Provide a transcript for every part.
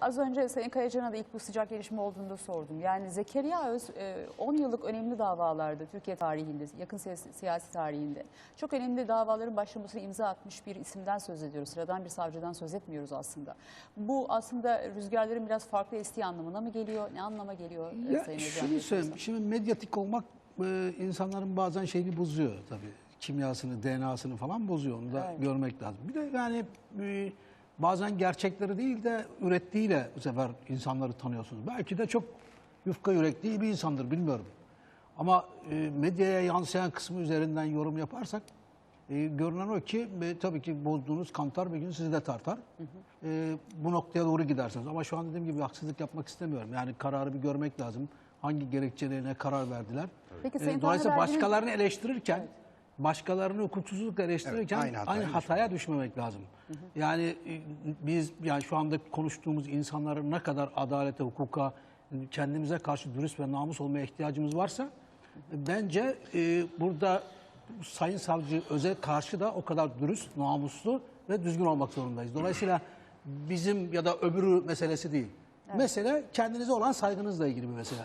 az önce Sayın Kayacan'a da ilk bu sıcak gelişme olduğunda sordum. Yani Zekeriya Öz e, 10 yıllık önemli davalarda Türkiye tarihinde, yakın siyasi, tarihinde çok önemli davaların başlamasına imza atmış bir isimden söz ediyoruz. Sıradan bir savcıdan söz etmiyoruz aslında. Bu aslında rüzgarların biraz farklı estiği anlamına mı geliyor? Ne anlama geliyor e, Ya Sayın Özcan şunu söyleyeyim. Şimdi medyatik olmak e, insanların bazen şeyini bozuyor tabii. Kimyasını, DNA'sını falan bozuyor. Onu da Evet. görmek lazım. Bir de yani e, bazen gerçekleri değil de ürettiğiyle bu sefer insanları tanıyorsunuz. Belki de çok yufka yürekli bir insandır bilmiyorum. Ama e, medyaya yansıyan kısmı üzerinden yorum yaparsak e, görünen o ki e, tabii ki bozduğunuz kantar bir gün sizi de tartar. E, bu noktaya doğru gidersiniz. Ama şu an dediğim gibi haksızlık yapmak istemiyorum. Yani kararı bir görmek lazım. Hangi gerekçelerine karar verdiler. Peki E, dolayısıyla başkalarını eleştirirken, başkalarını hukuksuzlukla eleştirirken Evet, aynı aynı hataya hataya, düşmemek lazım. Yani e, biz yani şu anda konuştuğumuz insanların ne kadar adalete, hukuka, kendimize karşı dürüst ve namus olmaya ihtiyacımız varsa bence e, burada Sayın Savcı Öze karşı da o kadar dürüst, namuslu ve düzgün olmak zorundayız. Dolayısıyla bizim ya da öbürü meselesi değil. Mesele kendinize olan saygınızla ilgili bir mesele.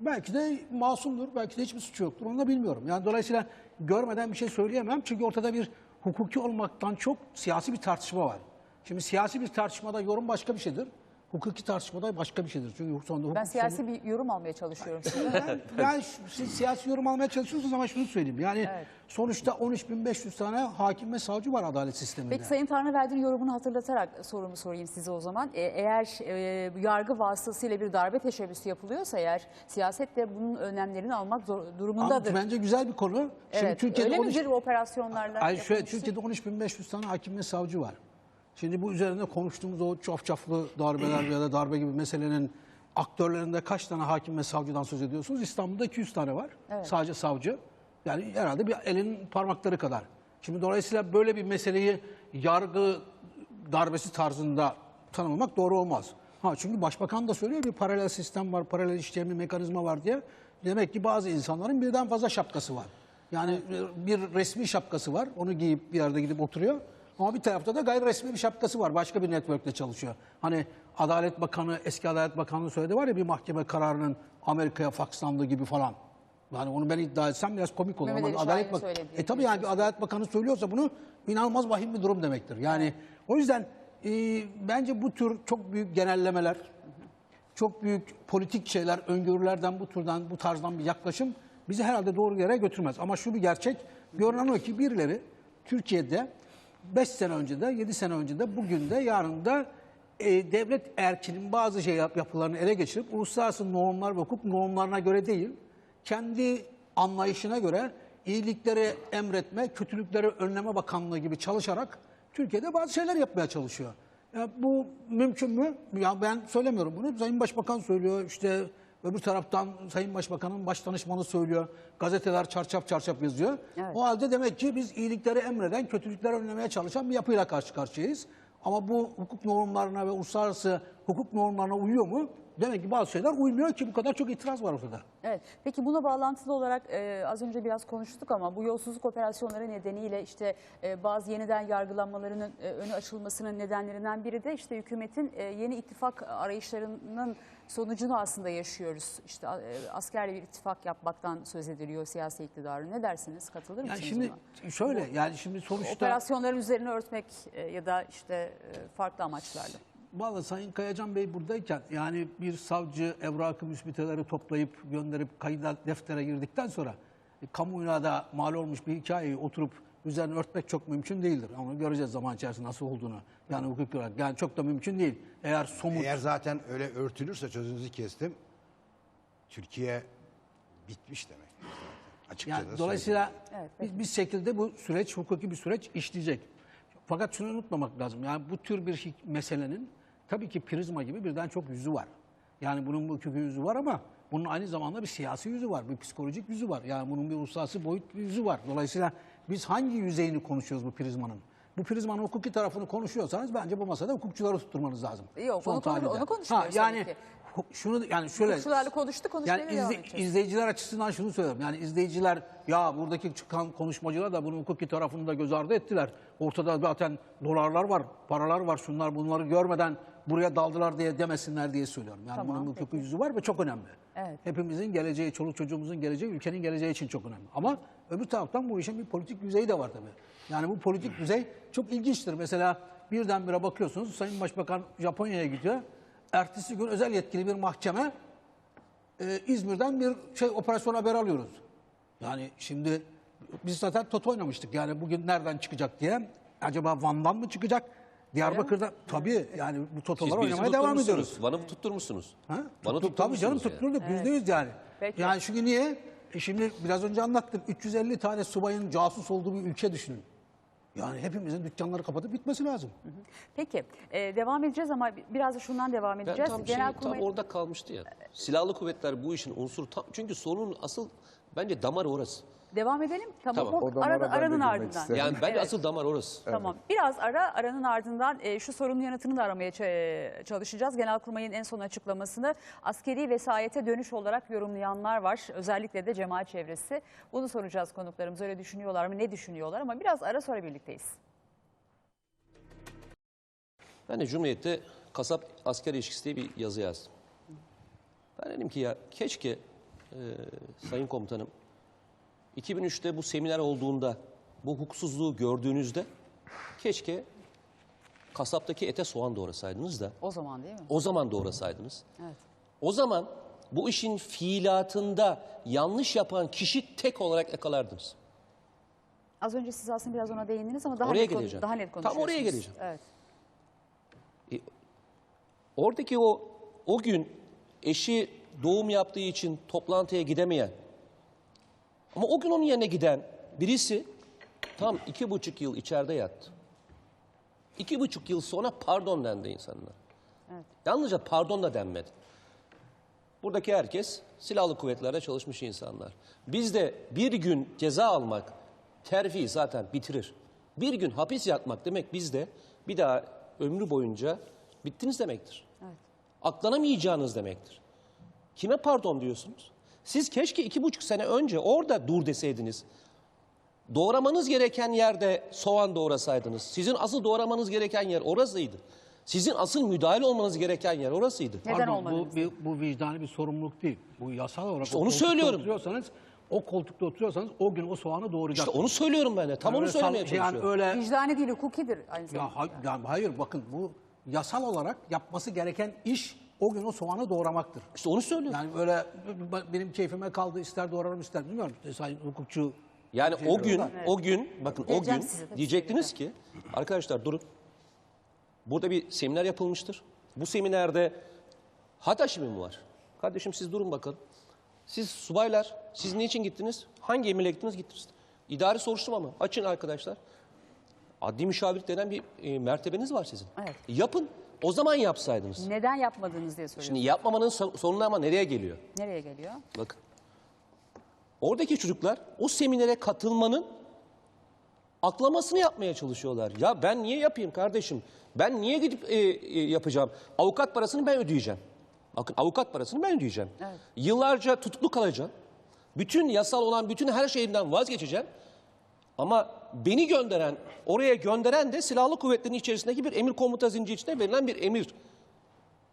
Belki de masumdur, belki de hiçbir suçu yoktur. Onu da bilmiyorum. Yani dolayısıyla görmeden bir şey söyleyemem. Çünkü ortada bir hukuki olmaktan çok siyasi bir tartışma var. Şimdi siyasi bir tartışmada yorum başka bir şeydir. Hukuki tartışmada başka bir şeydir. Çünkü sonunda hukuk Ben sonu- siyasi bir yorum almaya çalışıyorum. ben, ben siz siyasi yorum almaya çalışıyorsunuz ama şunu söyleyeyim. Yani Evet. sonuçta 13.500 tane hakim ve savcı var adalet sisteminde. Peki Sayın Tanrıverdi'nin yorumunu hatırlatarak sorumu sorayım size o zaman. E, eğer e, yargı vasıtasıyla bir darbe teşebbüsü yapılıyorsa eğer siyaset de bunun önlemlerini almak zor, Ama durumundadır. bence güzel bir konu. Şimdi evet, Türkiye'de öyle 13 midir operasyonlarla? Ay şöyle? Türkiye'de 13.500 tane hakim ve savcı var. Şimdi bu üzerinde konuştuğumuz o çafçaflı darbeler ya da darbe gibi meselenin aktörlerinde kaç tane hakim ve savcıdan söz ediyorsunuz? İstanbul'da 200 tane var. Evet. Sadece savcı. Yani herhalde bir elin parmakları kadar. Şimdi dolayısıyla böyle bir meseleyi yargı darbesi tarzında tanımlamak doğru olmaz. Ha çünkü başbakan da söylüyor bir paralel sistem var, paralel işleyen bir mekanizma var diye. Demek ki bazı insanların birden fazla şapkası var. Yani bir resmi şapkası var. Onu giyip bir yerde gidip oturuyor. Ama bir tarafta da gayri resmi bir şapkası var. Başka bir network'te çalışıyor. Hani Adalet Bakanı, eski Adalet Bakanı söyledi var ya bir mahkeme kararının Amerika'ya fakslandığı gibi falan. Yani onu ben iddia etsem biraz komik olur. Mehmet Ama Adalet Şahin Bak söyledi E tabii yani bir Adalet Bakanı söylüyorsa bunu inanılmaz vahim bir durum demektir. Yani o yüzden e, bence bu tür çok büyük genellemeler, çok büyük politik şeyler, öngörülerden bu türden, bu tarzdan bir yaklaşım bizi herhalde doğru yere götürmez. Ama şu bir gerçek, görünen o ki birileri Türkiye'de 5 sene önce de, 7 sene önce de, bugün de, yarın da e, devlet erkinin bazı şey yap, yapılarını ele geçirip uluslararası normlar ve hukuk normlarına göre değil, kendi anlayışına göre iyilikleri emretme, kötülükleri önleme bakanlığı gibi çalışarak Türkiye'de bazı şeyler yapmaya çalışıyor. Ya bu mümkün mü? Ya ben söylemiyorum bunu. Sayın Başbakan söylüyor. İşte öbür taraftan Sayın Başbakan'ın baş danışmanı söylüyor. Gazeteler çarçap çarçap yazıyor. Evet. O halde demek ki biz iyilikleri emreden, kötülükleri önlemeye çalışan bir yapıyla karşı karşıyayız. Ama bu hukuk normlarına ve uluslararası hukuk normlarına uyuyor mu? Demek ki bazı şeyler uymuyor ki bu kadar çok itiraz var ortada. Evet. Peki buna bağlantılı olarak e, az önce biraz konuştuk ama bu yolsuzluk operasyonları nedeniyle işte e, bazı yeniden yargılanmalarının e, önü açılmasının nedenlerinden biri de işte hükümetin e, yeni ittifak arayışlarının sonucunu aslında yaşıyoruz. İşte e, askerle bir ittifak yapmaktan söz ediliyor siyasi iktidarı. Ne dersiniz? Katılır Yani mısınız şimdi buna? şöyle yani şimdi sonuçta Operasyonların üzerine örtmek e, ya da işte e, farklı amaçlarla. Vallahi Sayın Kayacan Bey buradayken yani bir savcı evrakı müsbiteleri toplayıp gönderip kayıda deftere girdikten sonra e, kamuoyuna da mal olmuş bir hikayeyi oturup üzerine örtmek çok mümkün değildir. Ama göreceğiz zaman içerisinde nasıl olduğunu. Yani hukuk olarak yani çok da mümkün değil. Eğer somut Eğer zaten öyle örtülürse sözünüzü kestim. Türkiye bitmiş demek. Açıkça Yani dolayısıyla Evet, biz bir şekilde bu süreç hukuki bir süreç işleyecek. Fakat şunu unutmamak lazım. Yani bu tür bir meselenin tabii ki prizma gibi birden çok yüzü var. Yani bunun bu hukuki yüzü var ama bunun aynı zamanda bir siyasi yüzü var, bir psikolojik yüzü var. Yani bunun bir uluslararası boyut bir yüzü var. Dolayısıyla biz hangi yüzeyini konuşuyoruz bu prizmanın? Bu prizmanın hukuki tarafını konuşuyorsanız bence bu masada hukukçuları tutturmanız lazım. Yok, Son onu konu- onu konuşmuyoruz Ha, yani ki. Şunu yani şöyle Hukukçularla konuştuk, konuşmaya yani devam izle- izleyiciler açısından şunu söylüyorum. Yani izleyiciler ya buradaki çıkan konuşmacılar da bunun hukuki tarafını da göz ardı ettiler. Ortada zaten dolarlar var, paralar var. Şunlar bunları görmeden buraya daldılar diye demesinler diye söylüyorum. Yani Tamam, bunun hukuki yüzü var ve çok önemli. Evet. Hepimizin geleceği, çoluk çocuğumuzun geleceği, ülkenin geleceği için çok önemli. Ama öbür taraftan bu işin bir politik yüzeyi de var tabii. Yani bu politik yüzey çok ilginçtir. Mesela birdenbire bakıyorsunuz Sayın Başbakan Japonya'ya gidiyor. Ertesi gün özel yetkili bir mahkeme e, İzmir'den bir şey operasyon haber alıyoruz. Yani şimdi biz zaten toto oynamıştık. Yani bugün nereden çıkacak diye. Acaba Van'dan mı çıkacak? Diyarbakır'da tabii yani bu totolar oynamaya devam ediyoruz. Van'ı tutturmuşsunuz. Ha? Van'ı Tuttu- tabii canım yani. tutturduk yüzde yüz yani. Peki. Yani çünkü niye? E şimdi biraz önce anlattım. 350 tane subayın casus olduğu bir ülke düşünün. Yani hepimizin dükkanları kapatıp bitmesi lazım. Peki e, devam edeceğiz ama biraz da şundan devam Ben edeceğiz. tam, Genel şey, tam kurmay- orada kalmıştı ya. Silahlı kuvvetler bu işin unsuru tam çünkü sorunun asıl bence damarı orası. Devam edelim. Tamam. Tamam. O O damara arada, ben de aranın girmek ardından. isterim. Yani bence Evet. asıl damar orası. Tamam. Biraz ara aranın ardından e, şu sorunun yanıtını da aramaya ç- çalışacağız. Genelkurmay'ın en son açıklamasını askeri vesayete dönüş olarak yorumlayanlar var. Özellikle de cemaat çevresi. Bunu soracağız konuklarımız. Öyle düşünüyorlar mı? Ne düşünüyorlar? Ama biraz ara sonra birlikteyiz. Ben de Cumhuriyet'te kasap asker ilişkisi diye bir yazı yazdım. Ben dedim ki ya keşke e, Sayın Komutanım 2003'te bu seminer olduğunda bu hukuksuzluğu gördüğünüzde keşke kasaptaki ete soğan doğrasaydınız da O zaman değil mi? o zaman doğrasaydınız. Evet. O zaman bu işin fiilatında yanlış yapan kişi tek olarak yakalardınız. Az önce siz aslında biraz ona değindiniz ama daha Oraya net, geleceğim. daha net Tam konuşuyorsunuz. oraya geleceğim. Evet. Oradaki o o gün eşi doğum yaptığı için toplantıya gidemeyen ama o gün onun yerine giden birisi tam iki buçuk yıl içeride yattı. İki buçuk yıl sonra pardon dendi insanlar. Yalnızca pardon da denmedi. Buradaki herkes silahlı kuvvetlerde çalışmış insanlar. Bizde bir gün ceza almak terfiyi zaten bitirir. Bir gün hapis yatmak demek bizde bir daha ömrü boyunca bittiniz demektir. Aklanamayacağınız demektir. Kime pardon diyorsunuz? Siz keşke iki buçuk sene önce orada dur deseydiniz. Doğramanız gereken yerde soğan doğrasaydınız. Sizin asıl doğramanız gereken yer orasıydı. Sizin asıl müdahale olmanız gereken yer orasıydı. Neden Pardon, olmadınız? bu, bir- bu vicdani bir sorumluluk değil. Bu yasal olarak İşte onu söylüyorum. Oturuyorsanız, o koltukta oturuyorsanız o gün o soğanı İşte doğrayacaksınız. onu söylüyorum ben de. Tam Yani onu söylemeye şey, yani çalışıyorum. öyle Vicdani değil, hukukidir aynı zamanda. Ya, hay- yani hayır bakın bu yasal olarak yapması gereken iş o gün o soğanı doğramaktır. İşte onu söylüyorum. Yani öyle benim keyfime kaldı ister doğrarım ister bilmiyorum. Sayın hukukçu Yani şey o gün, diyorlar. o gün, bakın o Geleceğim gün size de, diyecektiniz ki, arkadaşlar durun. Burada bir seminer yapılmıştır. Bu seminerde Hataşi mi var? Kardeşim siz durun bakalım. Siz subaylar, siz niçin gittiniz? Hangi emirle gittiniz? Gittiniz. İdari soruşturma mı? Açın arkadaşlar. Adli müşavirlik denen bir e, mertebeniz var sizin. Evet. Yapın. O zaman yapsaydınız. Neden yapmadınız diye soruyorum. Şimdi yapmamanın so- ama nereye geliyor? Nereye geliyor? Bakın. Oradaki çocuklar o seminere katılmanın aklamasını yapmaya çalışıyorlar. Ya ben niye yapayım kardeşim? Ben niye gidip e, e, yapacağım? Avukat parasını ben ödeyeceğim. Bakın avukat parasını ben ödeyeceğim. Evet. Yıllarca tutuklu kalacağım. Bütün yasal olan bütün her şeyimden vazgeçeceğim. Ama beni gönderen, oraya gönderen de silahlı kuvvetlerin içerisindeki bir emir komuta zinciri içinde verilen bir emir.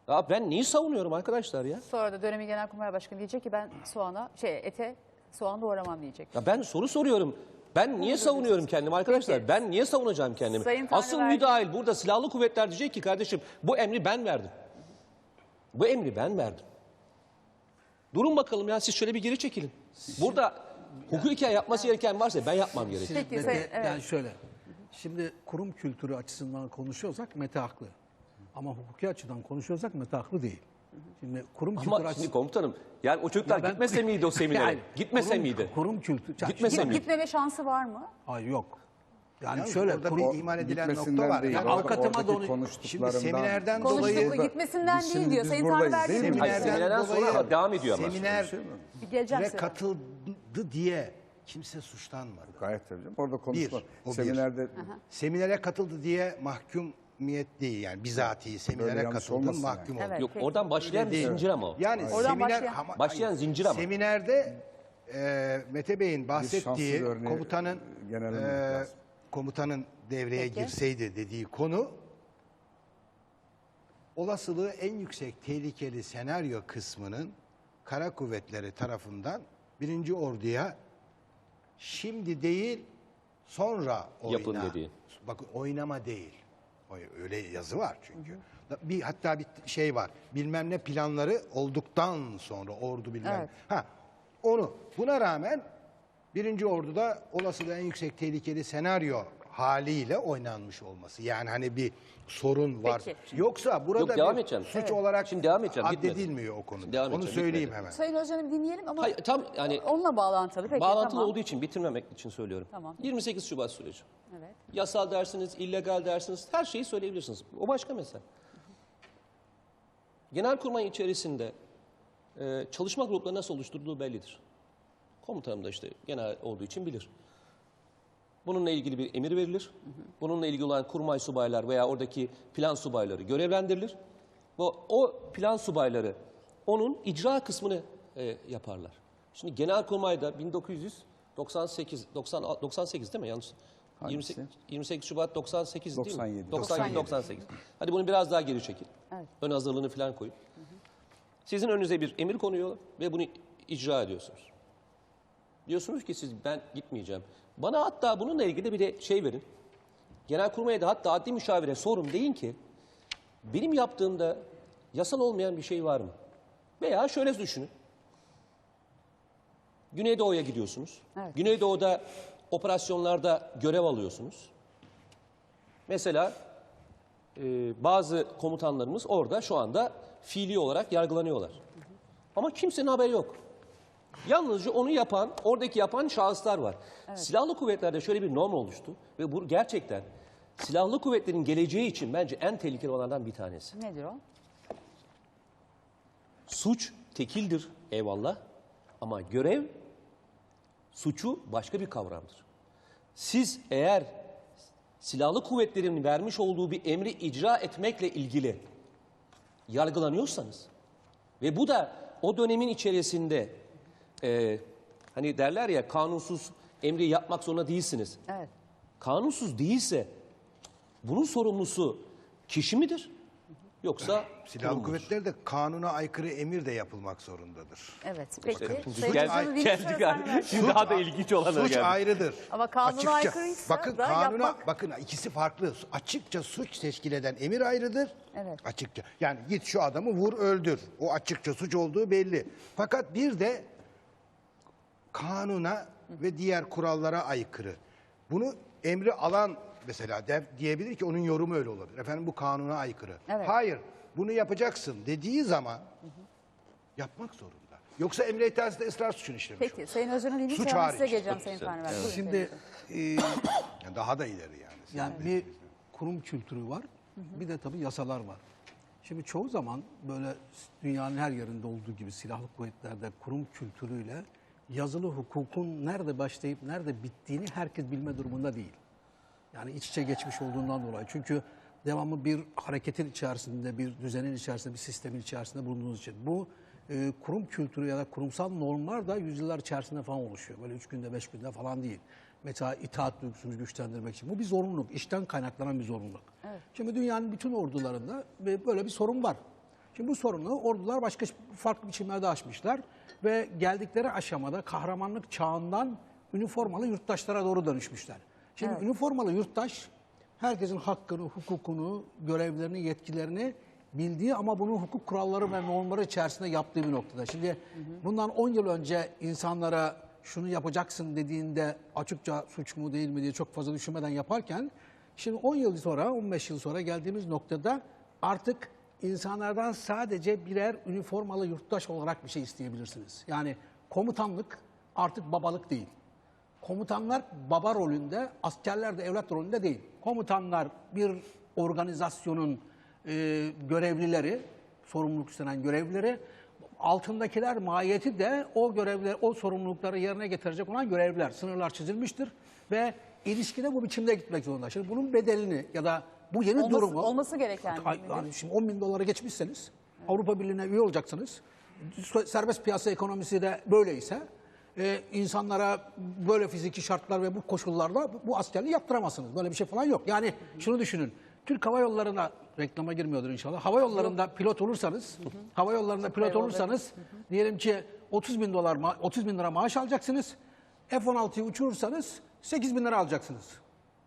Ya ben neyi savunuyorum arkadaşlar ya? Sonra da dönemin genelkurmay başkanı diyecek ki ben soğana, şey ete soğan doğramam diyecek. Ya ben soru soruyorum. Ben niye savunuyorum kendimi arkadaşlar? Peki. Ben niye savunacağım kendimi? Sayın Asıl Tanrıverdi- müdahil burada silahlı kuvvetler diyecek ki kardeşim bu emri ben verdim. Bu emri ben verdim. Durun bakalım ya siz şöyle bir geri çekilin. Burada hukuken yapması gereken varsa ben yapmam gerekiyor. Peki, Mete, evet. yani şöyle. Şimdi kurum kültürü açısından konuşuyorsak Mete haklı. Ama hukuki açıdan konuşuyorsak Mete haklı değil. Şimdi kurum kültürü Ama şimdi açısından... komutanım yani o çocuklar Ya ben- gitmese miydi o seminere? Yani gitmese kurum- miydi? Kurum kültürü... Yani Gitmese şimdi- miydi? Gitmeme şansı var mı? Ay yok. Yani Yalnız şöyle burada kurum... bir ihmal edilen Gitmesinden nokta var. değil, Yani orada- avukatıma oradaki da Şimdi seminerden Konuştuk, dolayı gitmesinden Biz değil şimdi diyor. biz Sayın buradayız, Tanrıverdi değil mi? Hayır, seminerden sonra devam ediyor ama. Seminer Bir geleceğim size. Katıldı diye kimse suçlanmadı. Gayet tabii canım. Orada konuşma. o bir. Seminerde Seminere katıldı diye mahkumiyet değil yani bizatihi seminere yanlış olmasın mahkum yani. oldun. Evet. Yok peki. oradan başlayan bir değil. zincir ama o. Yani Oradan seminer başlayan- ama- Başlayan zincir ama. Seminerde e, Mete Bey'in bahsettiği şanssız örneği komutanın genellemek e, lazım. komutanın devreye Peki. girseydi dediği konu olasılığı en yüksek tehlikeli senaryo kısmının kara kuvvetleri tarafından birinci orduya şimdi değil sonra oyna. Yapın dediği. Bakın oynama değil. Öyle yazı var çünkü. Bir hatta bir şey var. Bilmem ne planları olduktan sonra ordu bilmem. Evet. Ha onu buna rağmen birinci orduda olasılığı en yüksek tehlikeli senaryo haliyle oynanmış olması. Yani hani bir sorun var. Peki. Yoksa burada Yok, devam bir edeceğim. suç Evet. olarak Şimdi devam edeceğim, addedilmiyor o konuda. Devam Onu edeceğim, söyleyeyim bitmedi. hemen. Sayın Hoca'nı dinleyelim ama Hayır, tam yani onunla bağlantılı. Peki, bağlantılı tamam. olduğu için bitirmemek için söylüyorum. Tamam. 28 Şubat süreci. Evet. Yasal dersiniz, illegal dersiniz, her şeyi söyleyebilirsiniz. O başka mesele. Genelkurmay içerisinde e, çalışma grupları nasıl oluşturduğu bellidir. Komutanım da işte genel olduğu için bilir. Bununla ilgili bir emir verilir. Bununla ilgili olan kurmay subaylar veya oradaki plan subayları görevlendirilir. Ve o plan subayları onun icra kısmını e, yaparlar. Şimdi Genelkurmay'da 1998 90 98 değil mi yanlış? 28, 28 Şubat 98 değil mi? 97. 97 98. Hadi bunu biraz daha geri çekin. Evet. Ön hazırlığını falan koyun. Sizin önünüze bir emir konuyor ve bunu icra ediyorsunuz. Diyorsunuz ki siz ben gitmeyeceğim. Bana hatta bununla ilgili bir de şey verin. Genelkurmay'a da hatta adli müşavire sorun deyin ki benim yaptığımda yasal olmayan bir şey var mı? Veya şöyle düşünün. Güneydoğu'ya gidiyorsunuz. Evet. Güneydoğu'da operasyonlarda görev alıyorsunuz. Mesela e, bazı komutanlarımız orada şu anda fiili olarak yargılanıyorlar. Ama kimsenin haberi yok. Yalnızca onu yapan, oradaki yapan şahıslar var. Silahlı kuvvetlerde şöyle bir norm oluştu ve bu gerçekten silahlı kuvvetlerin geleceği için bence en tehlikeli olanlardan bir tanesi. Nedir o? Suç tekildir eyvallah ama görev suçu başka bir kavramdır. Siz eğer silahlı kuvvetlerin vermiş olduğu bir emri icra etmekle ilgili yargılanıyorsanız ve bu da o dönemin içerisinde e, hani derler ya kanunsuz emri yapmak zorunda değilsiniz. Evet. Kanunsuz değilse bunun sorumlusu kişi midir? Yoksa Silahlı kurum mudur? kuvvetler de kanuna aykırı emir de yapılmak zorundadır. Evet. Peki. Bakın, Sayın Gel- geldik dinliyoruz. galiba. Hemen- Şimdi daha da ilginç olana Suç geldik. ayrıdır. Ama kanuna aykırıysa bakın da kanuna yapmak- bakın ikisi farklı. Açıkça suç teşkil eden emir ayrıdır. Evet. Açıkça. Yani git şu adamı vur öldür. O açıkça suç olduğu belli. Fakat bir de kanuna ve diğer kurallara aykırı. Bunu emri alan mesela de, diyebilir ki onun yorumu öyle olabilir. Efendim bu kanuna aykırı. Evet. Hayır bunu yapacaksın dediği zaman yapmak zorunda. Yoksa emre itaatinde ısrar suçunu işlemiş olur. Peki. Sayın Hoca'nı dinleyip Suç hemen size hariç. geleceğim Sayın Tanrıver. Sayın Şimdi e, Yani daha da ileri yani. yani bir kurum kültürü var. Bir de tabii yasalar var. Şimdi çoğu zaman böyle dünyanın her yerinde olduğu gibi silahlı kuvvetlerde kurum kültürüyle yazılı hukukun nerede başlayıp nerede bittiğini herkes bilme durumunda değil. Yani iç içe geçmiş olduğundan dolayı. Çünkü devamlı bir hareketin içerisinde, bir düzenin içerisinde, bir sistemin içerisinde bulunduğunuz için. Bu e, kurum kültürü ya da kurumsal normlar da yüzyıllar içerisinde falan oluşuyor. Böyle üç günde, beş günde falan değil. Mesela itaat duygusunu güçlendirmek için. Bu bir zorunluluk, işten kaynaklanan bir zorunluluk. Şimdi dünyanın bütün ordularında böyle bir sorun var. Şimdi bu sorunu ordular başka farklı biçimlerde aşmışlar ve geldikleri aşamada kahramanlık çağından üniformalı yurttaşlara doğru dönüşmüşler. Şimdi üniformalı yurttaş herkesin hakkını, hukukunu, görevlerini, yetkilerini bildiği ama bunu hukuk kuralları ve normları içerisinde yaptığı bir noktada. Şimdi bundan 10 yıl önce insanlara şunu yapacaksın dediğinde açıkça suç mu değil mi diye çok fazla düşünmeden yaparken şimdi 10 yıl sonra, 15 yıl sonra geldiğimiz noktada artık insanlardan sadece birer üniformalı yurttaş olarak bir şey isteyebilirsiniz. Yani komutanlık artık babalık değil. Komutanlar baba rolünde, askerler de evlat rolünde değil. Komutanlar bir organizasyonun e, görevlileri, sorumluluk üstlenen görevlileri, altındakiler mahiyeti de o görevler, o sorumlulukları yerine getirecek olan görevliler. Sınırlar çizilmiştir ve ilişkide bu biçimde gitmek zorunda. Şimdi bunun bedelini ya da bu yeni Olması- durumu... olması gereken yani şimdi 10 bin dolara geçmişseniz, Avrupa Birliği'ne üye olacaksınız. Serbest piyasa ekonomisi de böyleyse, e, insanlara böyle fiziki şartlar ve bu koşullarla bu, askerliği yaptıramazsınız. Böyle bir şey falan yok. Yani şunu düşünün, Türk Hava Yolları'na reklama girmiyordur inşallah. Hava yollarında pilot olursanız, hava yollarında pilot yolları. olursanız diyelim ki 30 bin dolar, ma- 30 bin lira maaş alacaksınız. F-16'yı uçurursanız 8 bin lira alacaksınız.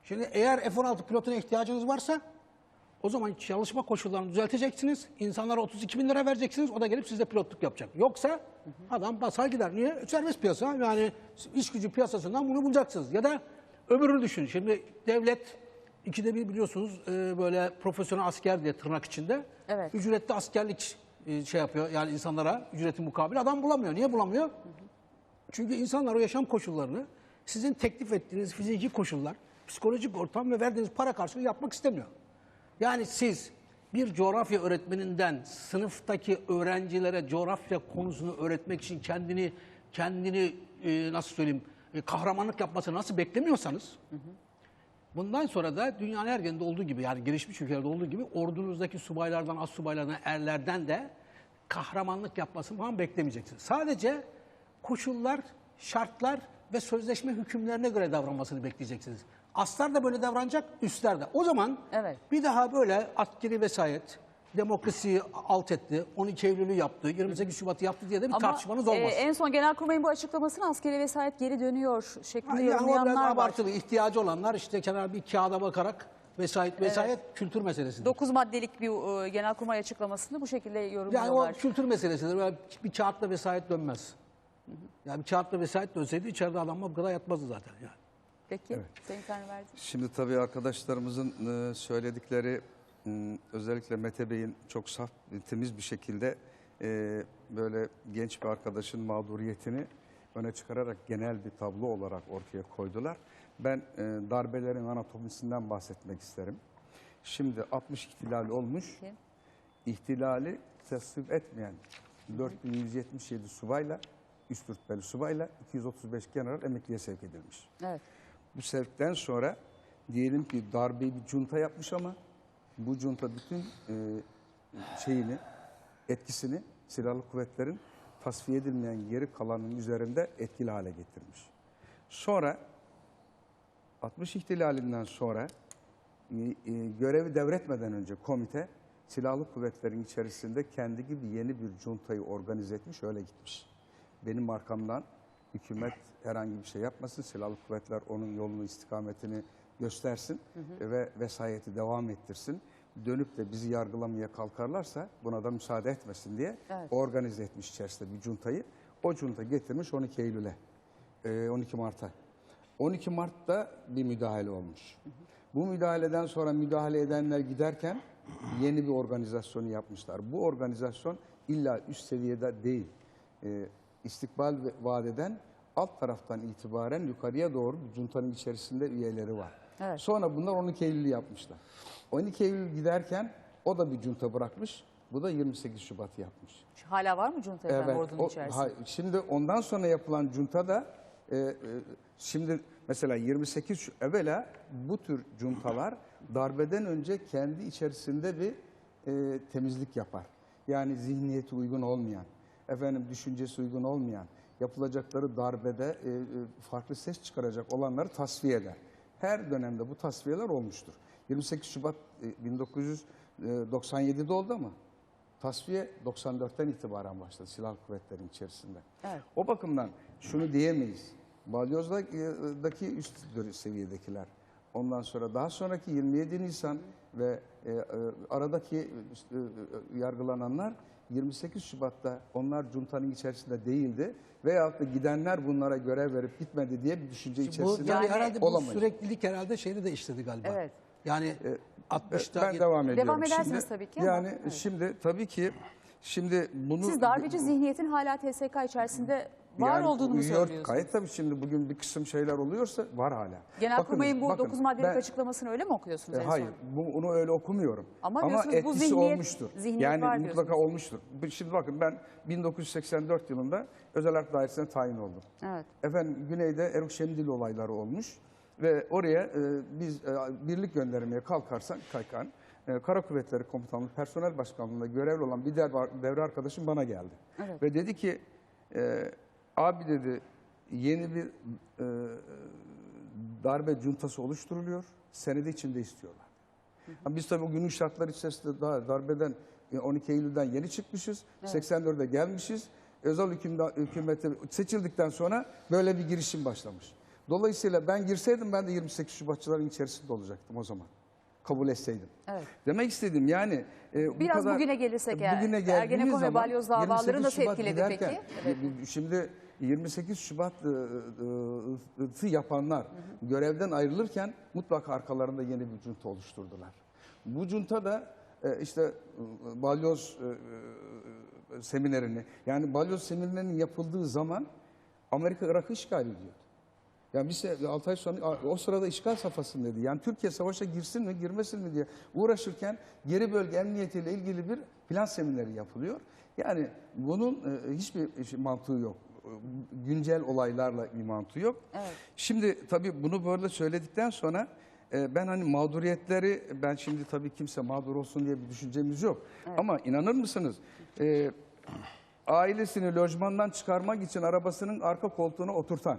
Şimdi eğer F-16 pilotuna ihtiyacınız varsa o zaman çalışma koşullarını düzelteceksiniz. İnsanlara 32 bin lira vereceksiniz. O da gelip sizde pilotluk yapacak. Yoksa adam basar gider. Niye? Serbest piyasa. Yani iş gücü piyasasından bunu bulacaksınız. Ya da öbürünü düşünün. Şimdi devlet ikide bir biliyorsunuz e, böyle profesyonel asker diye tırnak içinde Evet. ücretli askerlik e, şey yapıyor. Yani insanlara ücreti mukabil adam bulamıyor. Niye bulamıyor? Çünkü insanlar o yaşam koşullarını sizin teklif ettiğiniz fiziki koşullar, psikolojik ortam ve verdiğiniz para karşılığı yapmak istemiyor. Yani siz bir coğrafya öğretmeninden sınıftaki öğrencilere coğrafya konusunu öğretmek için kendini kendini e, nasıl söyleyeyim e, kahramanlık yapmasını nasıl beklemiyorsanız Bundan sonra da dünyanın her yerinde olduğu gibi yani gelişmiş ülkelerde olduğu gibi ordunuzdaki subaylardan, az subaylardan, erlerden de kahramanlık yapmasını falan beklemeyeceksiniz. Sadece koşullar, şartlar ve sözleşme hükümlerine göre davranmasını bekleyeceksiniz. Aslar da böyle davranacak, üstler de. O zaman Evet. bir daha böyle askeri vesayet, demokrasiyi alt etti, 12 Eylül'ü yaptı, 28 Şubat'ı yaptı diye de bir Ama tartışmanız olmaz. e, en son Genelkurmay'ın bu açıklamasını askeri vesayet geri dönüyor şeklinde yani yorumlayanlar var. abartılı, ihtiyacı olanlar işte kenara bir kağıda bakarak vesayet vesayet kültür meselesidir. 9 maddelik bir e, Genelkurmay açıklamasını bu şekilde Yani o yorumluyorlar. kültür meselesidir. Böyle bir kağıtla vesayet dönmez. Yani bir kağıtla vesayet dönseydi içeride adam bu kadar yatmazdı zaten. Yani. Peki, Sayın Tanrıverdi. Şimdi tabii arkadaşlarımızın e, söyledikleri özellikle Mete Bey'in çok saf, temiz bir şekilde e, böyle genç bir arkadaşın mağduriyetini öne çıkararak genel bir tablo olarak ortaya koydular. Ben e, darbelerin anatomisinden bahsetmek isterim. Şimdi 60 ihtilal olmuş. Peki. İhtilali tasvip etmeyen 4177 subayla, üst rütbeli subayla 235 general emekliye sevk edilmiş. Evet. Bu sevkten sonra diyelim ki darbeyi bir junta yapmış ama bu junta bütün e, şeyini, etkisini silahlı kuvvetlerin tasfiye edilmeyen geri kalanın üzerinde etkili hale getirmiş. Sonra 60 ihtilalinden sonra e, e, görevi devretmeden önce komite silahlı kuvvetlerin içerisinde kendi gibi yeni bir cuntayı organize etmiş öyle gitmiş. Benim arkamdan hükümet herhangi bir şey yapmasın, silahlı kuvvetler onun yolunu istikametini göstersin ve vesayeti devam ettirsin. Dönüp de bizi yargılamaya kalkarlarsa buna da müsaade etmesin diye Evet. organize etmiş içerisinde bir cuntayı. O junta getirmiş 12 Eylül'e, e, 12 Mart'a. 12 Mart'ta bir müdahale olmuş. Bu müdahaleden sonra müdahale edenler giderken yeni bir organizasyonu yapmışlar. Bu organizasyon illa üst seviyede değil. Ee, istikbal ve vadeden alt taraftan itibaren yukarıya doğru cuntanın içerisinde üyeleri var. Evet. Sonra bunlar 12 Eylül'ü yapmışlar. 12 Eylül giderken o da bir junta bırakmış. Bu da 28 Şubat'ı yapmış. Hala var mı Cunta efendim ordunun o- içerisinde? ha- şimdi ondan sonra yapılan junta da e, e, şimdi mesela 28 şu- evvela bu tür juntalar darbeden önce kendi içerisinde bir e, temizlik yapar. Yani zihniyeti uygun olmayan, efendim düşüncesi uygun olmayan, yapılacakları darbede e, e, farklı ses çıkaracak olanları tasfiye eder. Her dönemde bu tasfiyeler olmuştur. 28 Şubat e, 1997'de oldu ama tasfiye 94'ten itibaren başladı silahlı kuvvetlerin içerisinde. Evet. O bakımdan şunu diyemeyiz. Balyoz'daki üst seviyedekiler. Ondan sonra daha sonraki 27 Nisan ve e, e, aradaki e, e, yargılananlar 28 Şubat'ta onlar cuntanın içerisinde değildi. Veyahut da gidenler bunlara görev verip gitmedi diye bir düşünce Bu, içerisinde yani herhalde bu olamayız. süreklilik herhalde şeyde de işledi galiba. Evet. Yani 60'ta ben devam ediyorum. Devam edersiniz Şimdi- tabii ki Yani Evet. şimdi tabii ki şimdi bunu Siz darbeci zihniyetin hala TSK içerisinde var Yani olduğunu mu uyuyor, söylüyorsunuz? Gayet tabii şimdi bugün bir kısım şeyler oluyorsa var hala. Genelkurmay'ın bu Bakınız, 9 bakın, maddelik ben- açıklamasını öyle mi okuyorsunuz e, hayır, bu, onu öyle okumuyorum. Ama bu etkisi zihniyet- olmuştur. zihniyet yani var mutlaka diyorsunuz. olmuştur. Bu- Şimdi bakın ben 1984 yılında Özel Harp Dairesi'ne tayin oldum. Evet. Efendim Güney'de Eruk Şemdil olayları olmuş ve oraya e, biz e, birlik göndermeye kalkarsan Kaykan, e, Kara Kuvvetleri Komutanlığı Personel Başkanlığı'nda görevli olan bir devre, devre arkadaşım bana geldi. Evet. Ve dedi ki e, abi dedi yeni bir e, darbe cuntası oluşturuluyor. Senede içinde istiyorlar. Ha, Biz tabii o günün şartları içerisinde daha darbeden e, 12 Eylül'den yeni çıkmışız. 84'e gelmişiz. Özel hükümeti seçildikten sonra böyle bir girişim başlamış. Dolayısıyla ben girseydim ben de 28 Şubatçıların içerisinde olacaktım o zaman. Kabul etseydim. Evet. Demek istedim yani e, bu Biraz kadar- bugüne gelirsek eğer, bugüne Ergenekon geldiğimiz ve zaman balyoz davaları 28 nasıl etkiledi peki? e, Şimdi 28 Şubat e, e, yapanlar görevden ayrılırken mutlaka arkalarında yeni bir junta oluşturdular. Bu junta da e, işte e, balyoz e, e, seminerini yani balyoz seminerinin yapıldığı zaman Amerika Irak'ı işgal ediyordu. Yani biz de 6 ay sonra o sırada işgal safhasındaydı. Yani Türkiye savaşa girsin mi girmesin mi diye uğraşırken geri bölge emniyetiyle ilgili bir plan semineri yapılıyor. Yani bunun e, hiçbir mantığı yok. Güncel olaylarla bir mantığı yok. Evet. Şimdi tabii bunu böyle söyledikten sonra e, ben hani mağduriyetleri ben şimdi tabii kimse mağdur olsun diye bir düşüncemiz yok. Ama inanır mısınız? E, ailesini lojmandan çıkarmak için arabasının arka koltuğuna oturtan,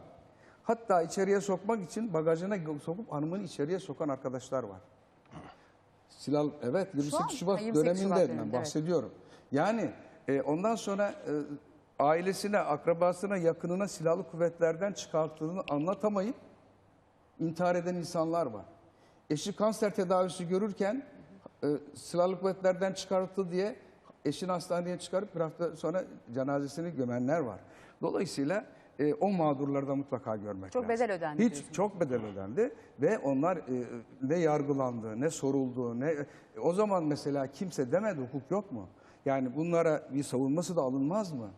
hatta içeriye sokmak için bagajına sokup hanımını içeriye sokan arkadaşlar var. Silah evet 28 an? Şubat Ha, 28 döneminde Şubat ben döneminde, evet. bahsediyorum. Yani e, ondan sonra e, ailesine, akrabasına, yakınına silahlı kuvvetlerden çıkartıldığını anlatamayıp intihar eden insanlar var. Eşi kanser tedavisi görürken e, silahlı kuvvetlerden çıkarttı diye eşini hastaneye çıkarıp bir hafta sonra cenazesini gömenler var. Dolayısıyla e, o mağdurları da mutlaka görmek Çok lazım. bedel ödendi Hiç diyorsunuz. çok bedel ödendi ve onlar e, ne yargılandı, ne soruldu, ne o zaman mesela kimse demedi hukuk yok mu? Yani bunlara bir savunması da alınmaz mı?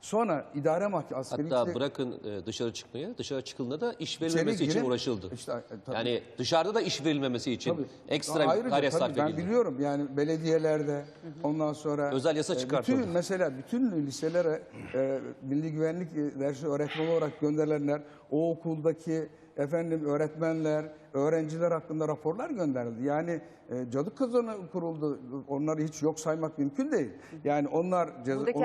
Sonra idare mahkemesi Hatta işte- bırakın e, dışarı çıkmaya, dışarı çıkıldığında da iş verilmemesi için girip- uğraşıldı. İşte, e, tabii. yani dışarıda da iş verilmemesi için Tabii. ekstra bir Ayrıca gayret tabii sarf Ben edildi. biliyorum yani belediyelerde ondan sonra Özel yasa e, çıkartıldı. Bütün mesela bütün liselere e, milli güvenlik dersi öğretmen olarak gönderilenler, o okuldaki efendim öğretmenler, öğrenciler hakkında raporlar gönderildi. Yani e, cadı kazanı kuruldu. Onları hiç yok saymak mümkün değil. Yani onlar ceza, Buradaki